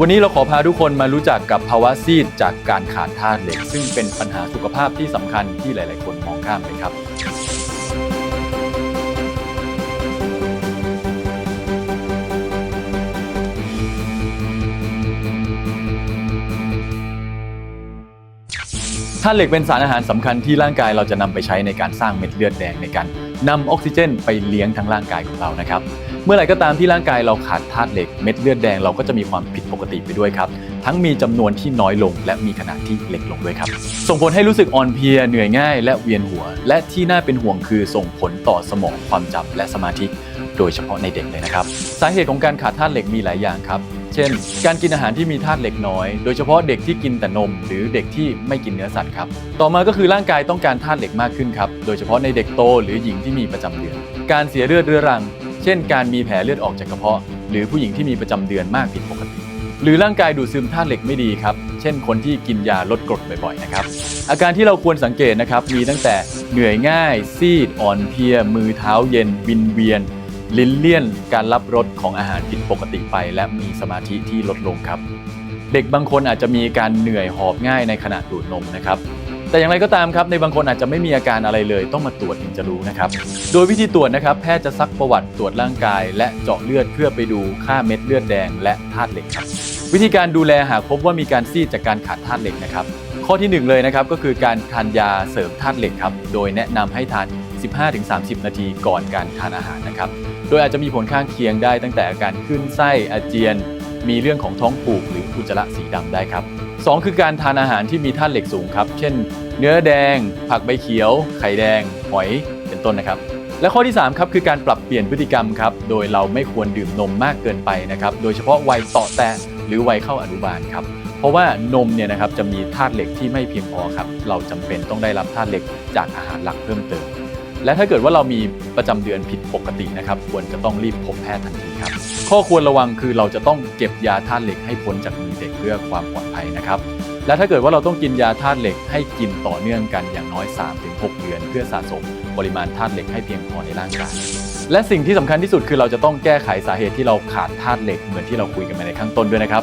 วันนี้เราขอพาทุกคนมารู้จักกับภาวะซีดจากการขาดธาตุเหล็ก ซึ่งเป็นปัญหาสุขภาพที่สำคัญที่หลาย ๆ คนมองข้ามไปครับ ธาตุเหล็กเป็นสารอาหารสำคัญที่ร่างกายเราจะนำไปใช้ในการสร้างเม็ดเลือดแดงในการนำออกซิเจน ไปเลี้ยงทั้งร่างกายของเรานะครับ เมื่อไหร่ก็ตามที่ร่างกายเราขาดธาตุเหล็กเม็ดเลือดแดงเราก็จะมีความผิดปกติไปด้วยครับ ทั้งมีจำนวนที่น้อยลง และมีขนาดที่เล็กลงด้วยครับ ส่งผลให้รู้สึกอ่อนเพลียเหนื่อยง่าย และเวียนหัว และที่น่าเป็นห่วงคือส่งผลต่อสมองความจำและสมาธิ โดยเฉพาะในเด็กเลยนะครับ สาเหตุของการขาดธาตุเหล็กมีหลายอย่างครับ เช่น การกินอาหารที่มีธาตุเหล็กน้อย โดยเฉพาะเด็กที่กินแต่นม หรือเด็กที่ไม่กินเนื้อสัตว์ครับ ต่อมาก็คือร่างกายต้องการธาตุเหล็กมากขึ้นครับ โดยเฉพาะในเด็กโตหรือหญิงที่มีประจำเดือน การเสียเลือดเรื้อรัง เช่น การมีแผลเลือดออกจากกระเพาะ หรือผู้หญิงที่มีประจำเดือนมากผิดปกติ หรือร่างกายดูดซึมธาตุเหล็กไม่ดีครับ เช่น คนที่กินยาลดกรดบ่อยๆนะครับ อาการที่เราควรสังเกตนะครับ มีตั้งแต่เหนื่อยง่าย ซีด อ่อนเพลีย มือเท้าเย็น วินเวียน ลิ้นเลี่ยนการรับรสของอาหารผิดปกติไป และมีสมาธิที่ลดลงครับ เด็กบางคนอาจจะมีการเหนื่อยหอบง่ายในขณะดูดนมนะครับแต่อย่างไรก็ตามครับในบางคนอาจจะไม่มีอาการอะไรเลย ต้องมาตรวจถึงจะรู้นะครับ โดยวิธีตรวจนะครับ แพทย์จะซักประวัติตรวจร่างกาย และเจาะเลือดเพื่อไปดูค่าเม็ดเลือดแดงและธาตุเหล็กครับวิธีการดูแลหากพบว่ามีการซีดจากการขาดธาตุเหล็กนะครับ ข้อที่หนึ่งเลยนะครับก็คือการทานยาเสริมธาตุเหล็กครับโดยแนะนำให้ทาน 15-30 นาทีก่อนการทานอาหารนะครับ โดยอาจจะมีผลข้างเคียงได้ตั้งแต่อาการขึ้นไส้อาเจียน มีเรื่องของท้องผูกหรืออุจจาระสีดำได้ครับ 2 คือการทานอาหารที่มีธาตุเหล็กสูงครับ เช่น เนื้อแดง ผักใบเขียว ไข่แดง หอย เป็นต้นนะครับและข้อที่ 3 ครับ คือการปรับเปลี่ยนพฤติกรรมครับ โดยเราไม่ควรดื่มนมมากเกินไปนะครับ โดยเฉพาะวัยต่อแต่หรือวัยเข้าอนุบาลครับ เพราะว่านมเนี่ยนะครับจะมีธาตุเหล็กที่ไม่เพียงพอครับ เราจำเป็นต้องได้รับธาตุเหล็กจากอาหารหลักเพิ่มเติม และถ้าเกิดว่าเรามีประจำเดือนผิดปกตินะครับ ควรจะต้องรีบพบแพทย์ทันทีครับ ข้อควรระวังคือเราจะต้องเก็บยาธาตุเหล็กให้พ้นจากมือเด็กเพื่อความปลอดภัยนะครับ และถ้าเกิดว่าเราต้องกินยาธาตุเหล็กให้กินต่อเนื่องกันอย่างน้อย 3-6 เดือน เพื่อสะสมปริมาณธาตุเหล็กให้เพียงพอในร่างกายและสิ่งที่สำคัญที่สุดคือเราจะต้องแก้ไขสาเหตุที่เราขาดธาตุเหล็กเหมือนที่เราคุยกันไปในข้างต้นด้วยนะครับ